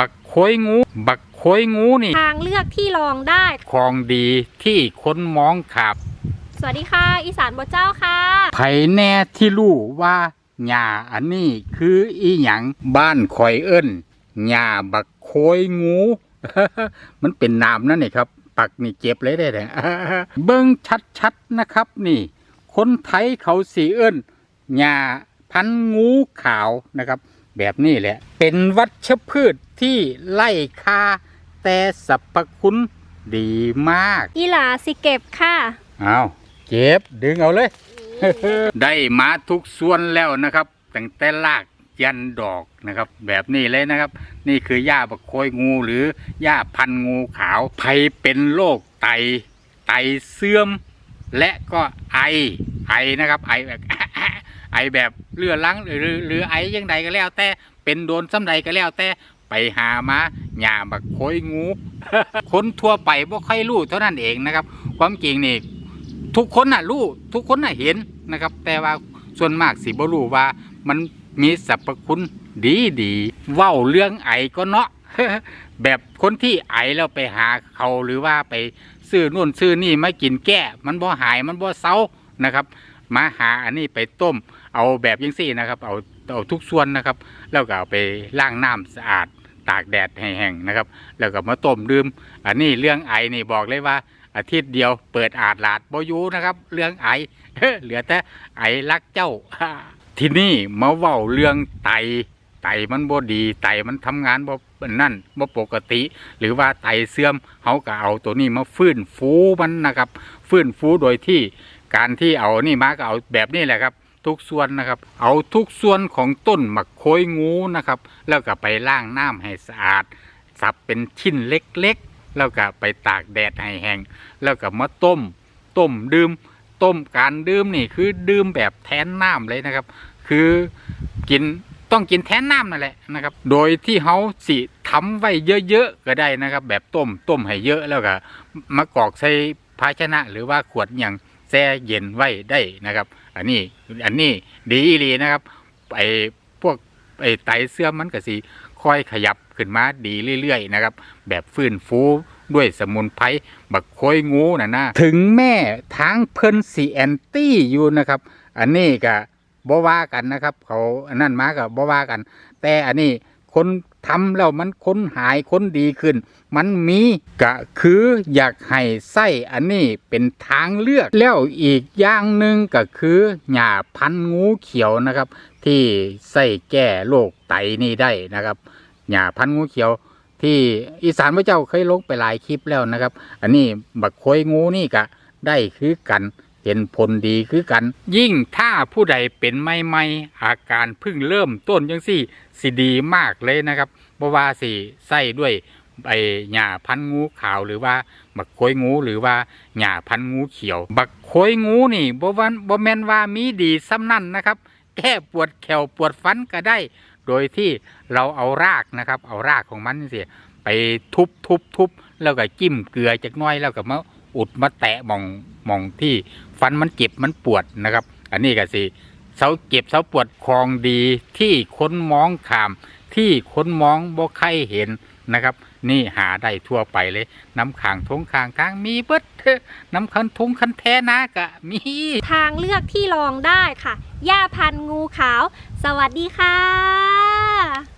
บักโคยงู บักโคยงูนี่ ทางเลือกที่ลองได้ของดีที่คนมองขาบสวัสดีค่ะ อีสานบ่เจ้าค่ะ ไผแน่ที่รู้ว่าหญ้าอันนี้คืออีหยังบ้านข่อยเอิ้นหญ้าบักโคยงู มันเป็นนามนั่นนี่ครับ ปักนี่เจ็บเลยได้เลยเบิ่งชัดๆนะครับนี่ คนไทยเขาสีเอิ้นหญ้าพันงูขาวนะครับ แบบนี้แหละ เป็นวัชพืชที่ไล่คาแต่สรรพคุณดีมาก อีหลาสิเก็บค่ะเอาเจ็บดึงเอาเลย ได้มาทุกส่วนแล้วนะครับตั้งแต่รากยันดอกนะครับ แบบนี้เลยนะครับ นี่คือหญ้าบักโคยงูหรือหญ้าพันงูขาวใครเป็นโรคไต ไตเสื่อม และก็ไอไอนะครับ ไอแบบไอแบบ เลือลังหรือหรือหรือไอยังใดก็แล้ว แต่เป็นโดนซ้ำใดก็แล้วแต่ไปหามาหญ้าบักโคยงู คนทั่วไปบ่ค่อยรู้เท่านั้นเองนะครับ ความจริงนี่ทุกคนน่ะรู้ทุกคนน่ะเห็นนะครับ แต่ว่าส่วนมากสิบ่รู้ว่ามันมีสรรพคุณดีดีเว้าเรื่องไอก็เนาะแบบคนที่ไอแล้วไปหาเขาหรือว่าไปซื้อนู่นซื้อนี่มากินแก้ มันบ่หายมันบ่เซานะครับ มาหาอันนี้ไปต้ม เอาแบบยังซี่นะครับ เอาเอาทุกส่วนนะครับ แล้วก็เอาไปล้างน้ำสะอาดตากแดดแห้งนะครับ แล้วก็มาต้มดื่ม อันนี้เรื่องไอนี่บอกเลยว่า อาทิตย์เดียวเปิดอาดลาดบอยูนะครับ เรื่องไอเหลือแต่ไอรักเจ้า ที่นี่มาเว้าเรื่องไตไตมันบ่ดีไตมันทำงานบ่นั่นบ่ปกติ หรือว่าไตเสื่อมเขาก็เอาตัวนี้มาฟื้นฟูมันนะครับ ฟื้นฟูโดยที่ การที่เอานี่มาก็เอาแบบนี้แหละครับ ทุกส่วนนะครับ เอาทุกส่วนของต้นมักโคยงูนะครับ แล้วก็ไปล้างน้ำให้สะอาด สับเป็นชิ้นเล็กๆ แล้วก็ไปตากแดดให้แห้งแล้วก็มาต้ม ต้มดื่ม ต้มการดื่มนี่คือดื่มแบบแทนน้ำเลยนะครับ คือกินต้องกินแทนน้ำนั่นแหละนะครับ โดยที่เขาสิทำไว้เยอะๆก็ได้นะครับ แบบต้มต้มให้เยอะแล้วก็มากรอกใส่ภาชนะหรือว่าขวดอย่าง แช่เย็นไว้ได้นะครับ อันนี้อันนี้ดีอีหลีนะครับไอพวกไอไตเสื่อมมันก็สิค่อยขยับขึ้นมาดีเรื่อยๆนะครับ แบบฟื้นฟูด้วยสมุนไพรบักโคยงูน่ะนะถึงแม่ทางเพิ่นสีแอนตี้อยู่นะครับ อันนี้ก็บ่ว่ากันนะครับ เขาอันนั้นมาก็บ่ว่ากัน แต่อันนี้คน ทำแล้วมันค้นหายค้นดีขึ้น มันมีก็คืออยากให้ไส้อันนี้เป็นทางเลือก แล้วอีกอย่างหนึ่งก็คือหญ้าพันงูเขียวนะครับ ที่ใส่แก้โรคไตนี่ได้นะครับหญ้าพันงูเขียว ที่อีสานพระเจ้าเคยลงไปหลายคลิปแล้วนะครับ อันนี้บักโคยงูนี่ก็ได้คือกัน เห็นผลดีคือกัน ยิ่งถ้าผู้ใดเป็นไม่ไม่อาการเพิ่งเริ่มต้นยังสี่สิดีมากเลยนะครับเพราะว่าสิใส่ด้วยไอหญ้าพันงูขาวหรือว่าบักโคยงูหรือว่าหญ้าพันงูเขียว บักโคยงูนี่บ่วันบ่แมนว่ามีดีซ้ำนั่นนะครับ แก้ปวดแขวปวดฟันก็ได้ โดยที่เราเอารากนะครับ เอารากของมันเสียไปทุบทุบทุบแล้วก็จิ้มเกลือจักน้อยแล้วก็มา อุดมาแตะมองมองที่ฟันมันเจ็บมันปวดนะครับ อันนี้ก็สิเสาเจ็บเสาปวดของดีที่คนมองขาม ที่คนมองบ่ใครเห็นนะครับ นี่หาได้ทั่วไปเลยน้ำขางทงขางกลางมีเบิดน้ำคันทงคันแท้นะกะมี ทางเลือกที่ลองได้ค่ะย่าพันงูขาว สวัสดีค่ะ